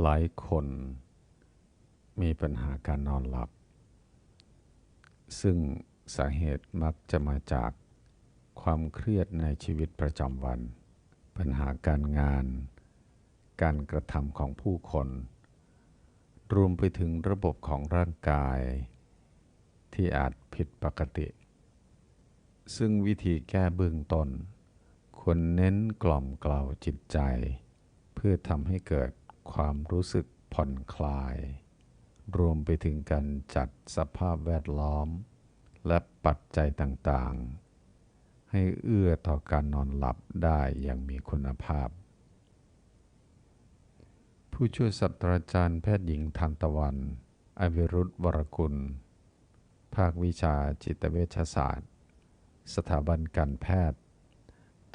หลายคนมีปัญหาการนอนหลับ ซึ่งสาเหตุมักจะมาจากความเครียดในชีวิตประจำวัน ปัญหาการงาน การกระทำของผู้คน รวมไปถึงระบบของร่างกาย ที่อาจผิดปกติ ซึ่งวิธีแก้เบื้องต้น ควรเน้นกล่อมกล่าวจิตใจ เพื่อทำให้เกิด ความรู้สึกผ่อนคลาย รวมไปถึงการจัดสภาพแวดล้อม และปัจจัยต่างๆ ให้เอื้อต่อการนอนหลับได้อย่างมีคุณภาพ ผู้ช่วยศาสตราจารย์แพทย์หญิงทันตะวันอวิรุธวรกุล ภาควิชาจิตเวชศาสตร์ สถาบันการแพทย์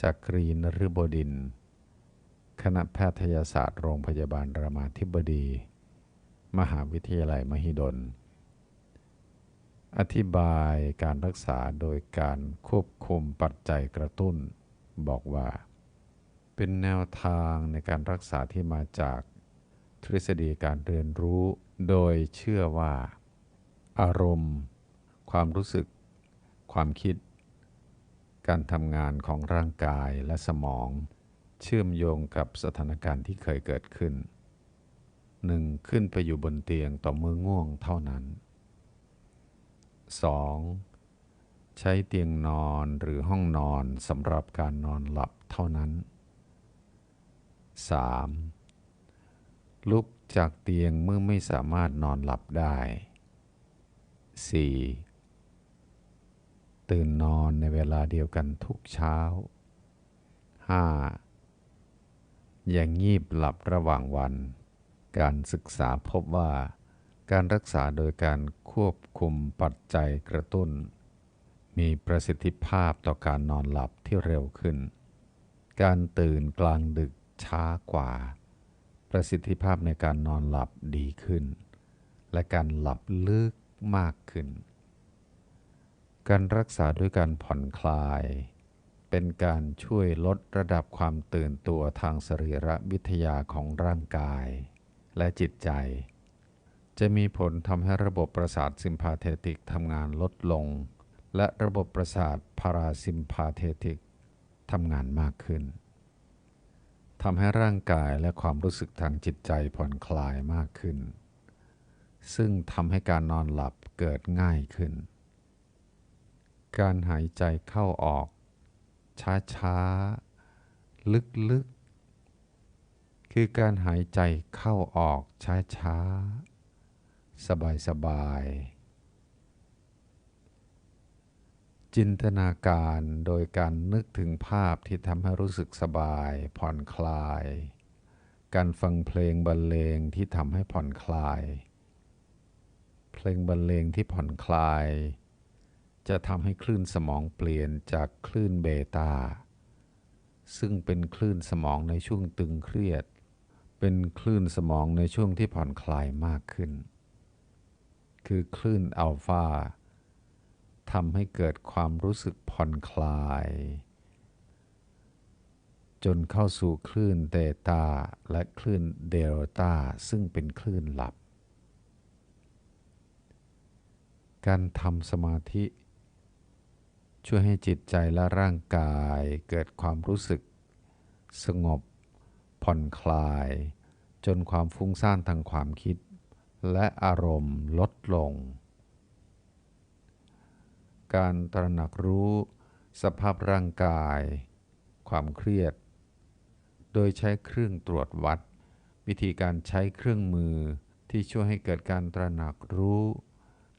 จากกรีนฤบดิน คณะแพทยศาสตร์โรงพยาบาลรามาธิบดี มหาวิทยาลัยมหิดล อธิบายการรักษาโดยการควบคุมปัจจัยกระตุ้น บอกว่า เป็นแนวทางในการรักษาที่มาจากทฤษฎีการเรียนรู้ โดยเชื่อว่า อารมณ์ ความรู้สึก ความคิด การทำงานของร่างกายและสมอง เชื่อมโยงกับสถานการณ์ที่เคยเกิดขึ้นหนึ่งขึ้นไปอยู่บนเตียงต่อมือง่วงเท่านั้น 2. ใช้เตียงนอนหรือห้องนอนสำหรับการนอนหลับเท่านั้น 3. ลุกจากเตียงเมื่อไม่สามารถนอนหลับได้ 4. ตื่นนอนในเวลาเดียวกันทุกเช้า 5. อย่างงีบหลับระหว่างวัน การศึกษาพบว่า การรักษาโดยการควบคุมปัจจัยกระตุ้น มีประสิทธิภาพต่อการนอนหลับที่เร็วขึ้น การตื่นกลางดึกช้ากว่า ประสิทธิภาพในการนอนหลับดีขึ้น และการหลับลึกมากขึ้น การรักษาด้วยการผ่อนคลาย เป็นการช่วยลดระดับความตื่นตัวทางสรีระวิทยาของร่างกาย และจิตใจ จะมีผลทำให้ระบบประสาทซิมพาเทติกทำงานลดลง และระบบประสาทพาราซิมพาเทติกทำงานมากขึ้นทำให้ร่างกายและความรู้สึกทางจิตใจผ่อนคลายมากขึ้น ซึ่งทำให้การนอนหลับเกิดง่ายขึ้น การหายใจเข้าออก ช้าๆลึกๆคือการหายใจเข้าออกช้าๆสบายๆจินตนาการโดยการนึกถึงภาพที่ทำให้รู้สึกสบายผ่อนคลาย การฟังเพลงบรรเลงที่ทำให้ผ่อนคลาย เพลงบรรเลงที่ผ่อนคลาย จะทำให้คลื่นสมองเปลี่ยนจากคลื่นเบต้าซึ่งเป็นคลื่นสมองในช่วงตึงเครียด เป็นคลื่นสมองในช่วงที่ผ่อนคลายมากขึ้น คือคลื่นอัลฟาทำให้เกิดความรู้สึกผ่อนคลาย จนเข้าสู่คลื่นเดตาและคลื่นเดลต้าซึ่งเป็นคลื่นหลับ การทำสมาธิ ช่วยให้จิตใจและร่างกายเกิดความรู้สึก สงบ ผ่อนคลาย จนความฟุ้งซ่านทางความคิด และอารมณ์ลดลง การตระหนักรู้สภาพร่างกาย ความเครียด โดยใช้เครื่องตรวจวัด วิธีการใช้เครื่องมือที่ช่วยให้เกิดการตระหนักรู้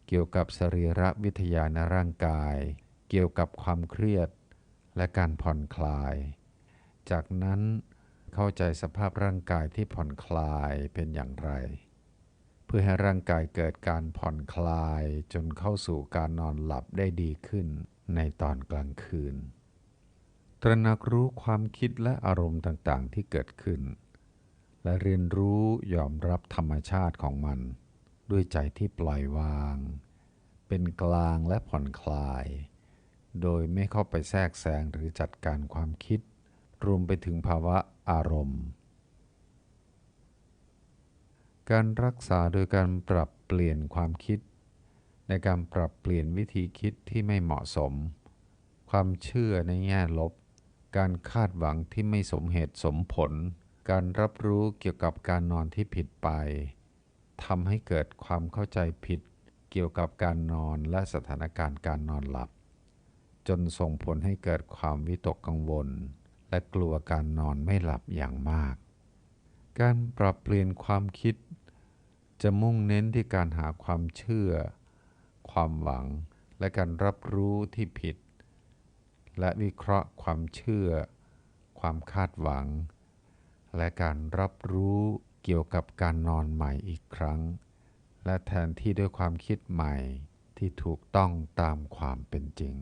เกี่ยวกับสรีระวิทยาในร่างกาย เกี่ยวกับความเครียดและการผ่อนคลาย จากนั้นเข้าใจสภาพร่างกายที่ผ่อนคลายเป็นอย่างไร เพื่อให้ร่างกายเกิดการผ่อนคลายจนเข้าสู่การนอนหลับได้ดีขึ้นในตอนกลางคืน ตระหนักรู้ความคิดและอารมณ์ต่างๆ ที่เกิดขึ้น และเรียนรู้ยอมรับธรรมชาติของมัน ด้วยใจที่ปล่อยวาง เป็นกลางและผ่อนคลาย โดยไม่เข้าไปแทรกแซงหรือจัดการความคิด รวมไปถึงภาวะอารมณ์ การรักษาโดยการปรับเปลี่ยนความคิด ในการปรับเปลี่ยนวิธีคิดที่ไม่เหมาะสม ความเชื่อในแง่ลบ การคาดหวังที่ไม่สมเหตุสมผล การรับรู้เกี่ยวกับการนอนที่ผิดไปทำให้เกิดความเข้าใจผิดเกี่ยวกับการนอนและสถานการณ์การนอนหลับ จนส่งผลให้เกิดความวิตกกังวล และกลัวการนอนไม่หลับอย่างมาก การปรับเปลี่ยนความคิด จะมุ่งเน้นที่การหาความเชื่อ ความหวัง และการรับรู้ที่ผิด และวิเคราะห์ความเชื่อ ความคาดหวัง และการรับรู้เกี่ยวกับการนอนใหม่อีกครั้ง และแทนที่ด้วยความคิดใหม่ที่ถูกต้องตามความเป็นจริง